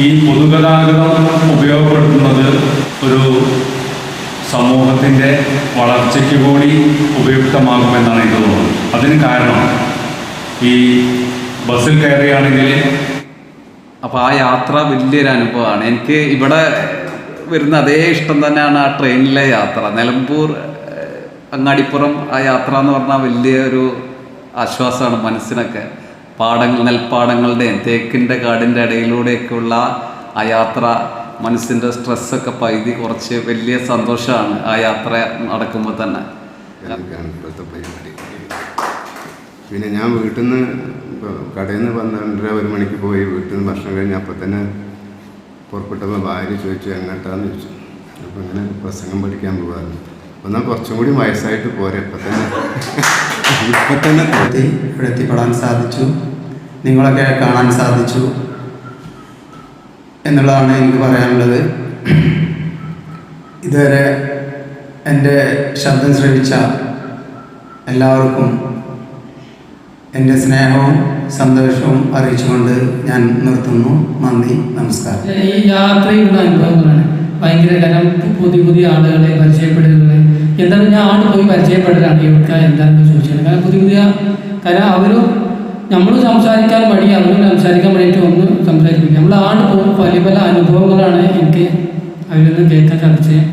ഈ പൊതുഗതാഗതം ഉപയോഗപ്പെടുത്തുന്നത് ഒരു സമൂഹത്തിന്റെ വളർച്ചയ്ക്ക് കൂടി ഉപയുക്തമാകുമെന്നാണ് എനിക്ക് തോന്നുന്നത്. അതിന് കാരണം ഈ ബസ്സിൽ കയറുകയാണെങ്കിൽ അപ്പോൾ ആ യാത്ര വലിയൊരു അനുഭവമാണ്. എനിക്ക് ഇവിടെ വരുന്ന അതേ ഇഷ്ടം തന്നെയാണ് ആ ട്രെയിനിലെ യാത്ര. നിലമ്പൂർ അങ്ങാടിപ്പുറം ആ യാത്ര എന്ന് പറഞ്ഞാൽ വലിയൊരു ആശ്വാസമാണ് മനസ്സിനൊക്കെ. പാടങ്ങൾ നെൽപ്പാടങ്ങളുടെയും തേക്കിന്റെ കാടിന്റെ ഇടയിലൂടെയൊക്കെയുള്ള ആ യാത്ര മനസ്സിന്റെ സ്ട്രെസ്സൊക്കെ പകുതി കുറച്ച് വലിയ സന്തോഷമാണ് ആ യാത്ര നടക്കുമ്പോൾ തന്നെ. പിന്നെ ഞാൻ വീട്ടിൽ നിന്ന് ഇപ്പോൾ കടയിൽ നിന്ന് പന്ത്രണ്ടര ഒരു മണിക്ക് പോയി വീട്ടിൽ നിന്ന് ഭക്ഷണം കഴിഞ്ഞ് അപ്പം തന്നെ പുറപ്പെട്ടപ്പോൾ ഭാര്യ ചോദിച്ചു എങ്ങോട്ടാന്ന്? ചോദിച്ചു. അപ്പോൾ ഇങ്ങനെ പ്രസംഗം പഠിക്കാൻ പോകാറുണ്ട്. അപ്പം എന്നാൽ കുറച്ചും കൂടി വയസ്സായിട്ട് പോരെ. ഇപ്പം തന്നെ ഇപ്പം തന്നെ ഇവിടെ എത്തിപ്പെടാൻ സാധിച്ചു. നിങ്ങളൊക്കെ കാണാൻ സാധിച്ചു എന്നുള്ളതാണ് എനിക്ക് പറയാനുള്ളത്. ഇതുവരെ എന്റെ ശബ്ദം ശ്രവിച്ച എല്ലാവർക്കും എന്റെ സ്നേഹവും സന്തോഷവും അറിയിച്ചുകൊണ്ട് ഞാൻ നിർത്തുന്നു. നന്ദി നമസ്കാരം. ഈ യാത്രയുള്ള അനുഭവങ്ങളാണ്. ഭയങ്കര കാരണം പുതിയ പുതിയ ആളുകളെ പരിചയപ്പെടുന്നത്. എന്താണ് ഞാൻ ആട് പോയി പരിചയപ്പെടലാണ് ഇവർക്ക് എന്താണെന്ന് ചോദിച്ചത് കാരണം പുതിയ പുതിയ കാരണം അവരും നമ്മൾ സംസാരിക്കാൻ മടി അവരും സംസാരിക്കാൻ വേണ്ടിയിട്ട് ഒന്നും സംസാരിക്കില്ല നമ്മൾ ആണ് പോകും പല പല അനുഭവങ്ങളാണ് എനിക്ക് അവരിൽ നിന്ന് കേൾക്കാൻ സാധിച്ചത്.